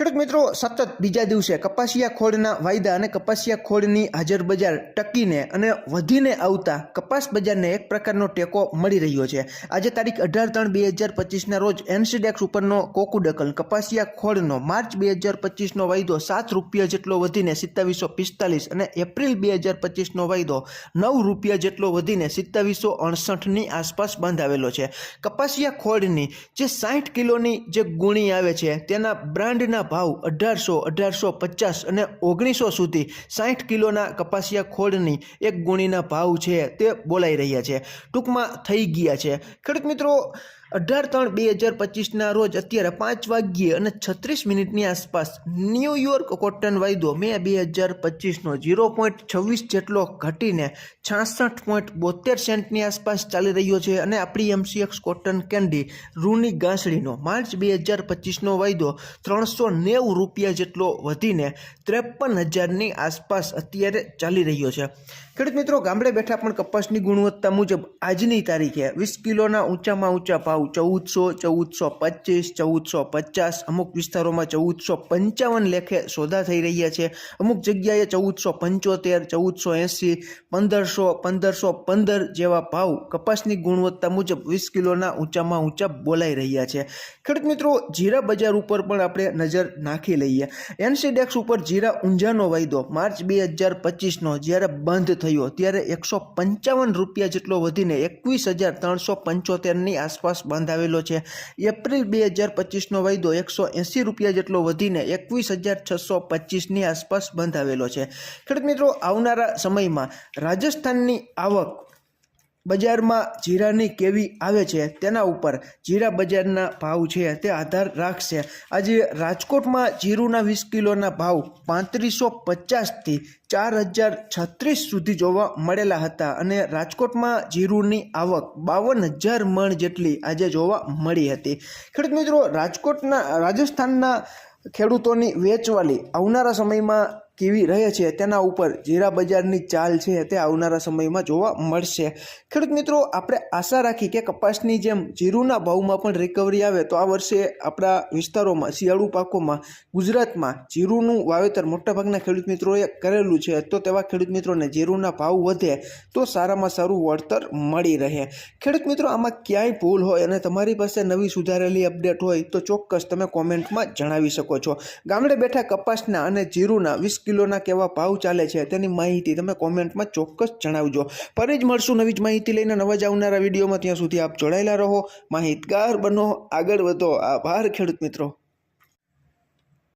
ખેડૂત મિત્રો, સતત બીજા દિવસે કપાસિયા ખોળના વાયદા અને કપાસિયા ખોળની હાજર બજાર ટકીને અને વધીને આવતા કપાસ બજારને એક પ્રકારનો ટેકો મળી રહ્યો છે. આજે તારીખ અઢાર ત્રણ બે હજાર પચીસના રોજ એનસીડેક્સ ઉપરનો કોકુડકલ કપાસિયા ખોળનો માર્ચ બે હજાર પચીસનો વાયદો સાત રૂપિયા જેટલો વધીને સિત્તાવીસો પિસ્તાલીસ અને એપ્રિલ બે હજાર પચીસનો વાયદો નવ રૂપિયા જેટલો વધીને સિત્તાવીસો અડસઠની આસપાસ બંધાવેલો છે. કપાસિયા ખોળની જે સાઠ કિલોની જે ગુણી આવે છે, તેના બ્રાન્ડના ભાવ અઢારસો અઢારસો પચાસ અને ઓગણીસો સુધી સાઠ કિલોના કપાસિયા ખોળની એક ગુણીના ભાવ છે તે બોલાઈ રહ્યા છે. ટૂંકમાં થઈ ગયા છે. ખેડૂત મિત્રો અઢાર ત્રણ બે હજાર પચીસના રોજ અત્યારે પાંચ વાગ્યે અને છત્રીસ મિનિટની આસપાસ ન્યૂયોર્ક કોટન વાયદો મે બે હજાર પચીસનો ઝીરો પોઈન્ટ છવ્વીસ જેટલો ઘટીને છાસઠ પોઈન્ટ બોતેર સેન્ટની આસપાસ ચાલી રહ્યો છે અને આપણી એમસીએક્સ કોટન કેન્ડી રૂની ગાંસડીનો માર્ચ બે હજાર પચીસનો વાયદો ત્રણસો નેવું રૂપિયા જેટલો વધીને ત્રેપન હજારની આસપાસ અત્યારે ચાલી રહ્યો છે. ખેડૂત મિત્રો, ગામડે બેઠા પણ કપાસની ગુણવત્તા મુજબ આજની તારીખે વીસ કિલોના ઊંચામાં ઊંચા ભાવ ચૌદસો ચૌદસો પચીસ, ચૌદસો પચાસ. અમુક વિસ્તારોમાં ચૌદસો પંચાવન લેખે સોદા થઈ રહ્યા છે. અમુક જગ્યાએ ચૌદસો પંચોતેર, ચૌદસો એંસી, પંદરસો પંદરસો પંદર જેવા ભાવ કપાસની ગુણવત્તા મુજબ વીસ કિલોના ઊંચામાં ઊંચા બોલાઈ રહ્યા છે. ખેડૂત મિત્રો, જીરા બજાર ઉપર પણ આપણે નજર નાખી લઈએ. એનસીડેક્સ ઉપર જીરા ઊંઝાનો વાયદો માર્ચ બે હજાર પચીસનો જ્યારે બંધ થયો, ત્યારે એકસો પંચાવન રૂપિયા જેટલો વધીને એકવીસ હજાર ત્રણસો પંચોતેરની આસપાસ બંધાવેલો છે. એપ્રિલ બે હજાર પચીસનો વાયદો એકસો એંસી રૂપિયા જેટલો વધીને એકવીસ હજાર છસો પચીસની આસપાસ બંધાવેલો છે. ખેડૂત મિત્રો, આવનારા સમયમાં રાજસ્થાનની આવક બજારમાં જીરાની કેવી આવે છે તેના ઉપર જીરા બજારના ભાવ છે તે આધાર રાખશે. આજે રાજકોટમાં જીરુના વીસ કિલોના ભાવ પાંત્રીસો પચાસથી ચાર હજાર છત્રીસ સુધી જોવા મળેલા હતા અને રાજકોટમાં જીરુની આવક બાવન હજાર મણ જેટલી આજે જોવા મળી હતી. ખેડૂત મિત્રો, રાજકોટના, રાજસ્થાનના ખેડૂતોની વેચવાલી આવનારા સમયમાં કેવી રહે છે તેના ઉપર જીરા બજારની ચાલ છે તે આવનારા સમયમાં જોવા મળશે. ખેડૂત મિત્રો, આપણે આશા રાખી કે કપાસની જેમ જીરુના ભાવમાં પણ રિકવરી આવે તો આ વર્ષે આપણા વિસ્તારોમાં, શિયાળુ પાકોમાં, ગુજરાતમાં જીરુનું વાવેતર મોટાભાગના ખેડૂત મિત્રોએ કરેલું છે. તો તેવા ખેડૂત મિત્રોને જીરુના ભાવ વધે તો સારામાં સારું વળતર મળી રહે. ખેડૂત મિત્રો, આમાં ક્યાંય ભૂલ હોય અને તમારી પાસે નવી સુધારેલી અપડેટ હોય તો ચોક્કસ તમે કોમેન્ટમાં જણાવી શકો છો. ગામડે બેઠા કપાસના અને જીરુના વીસ કિલોના કેવા ભાવ ચાલે છે તેની માહિતી તમે કોમેન્ટમાં ચોક્કસ જણાવજો. ફરી જ મળશું નવી જ માહિતી લઈને નવા જ આવનારા વિડીયોમાં. ત્યાં સુધી આપ જોડાયેલા રહો. માહિતગાર બનો. આગળ વધો. આભાર ખેડૂત મિત્રો.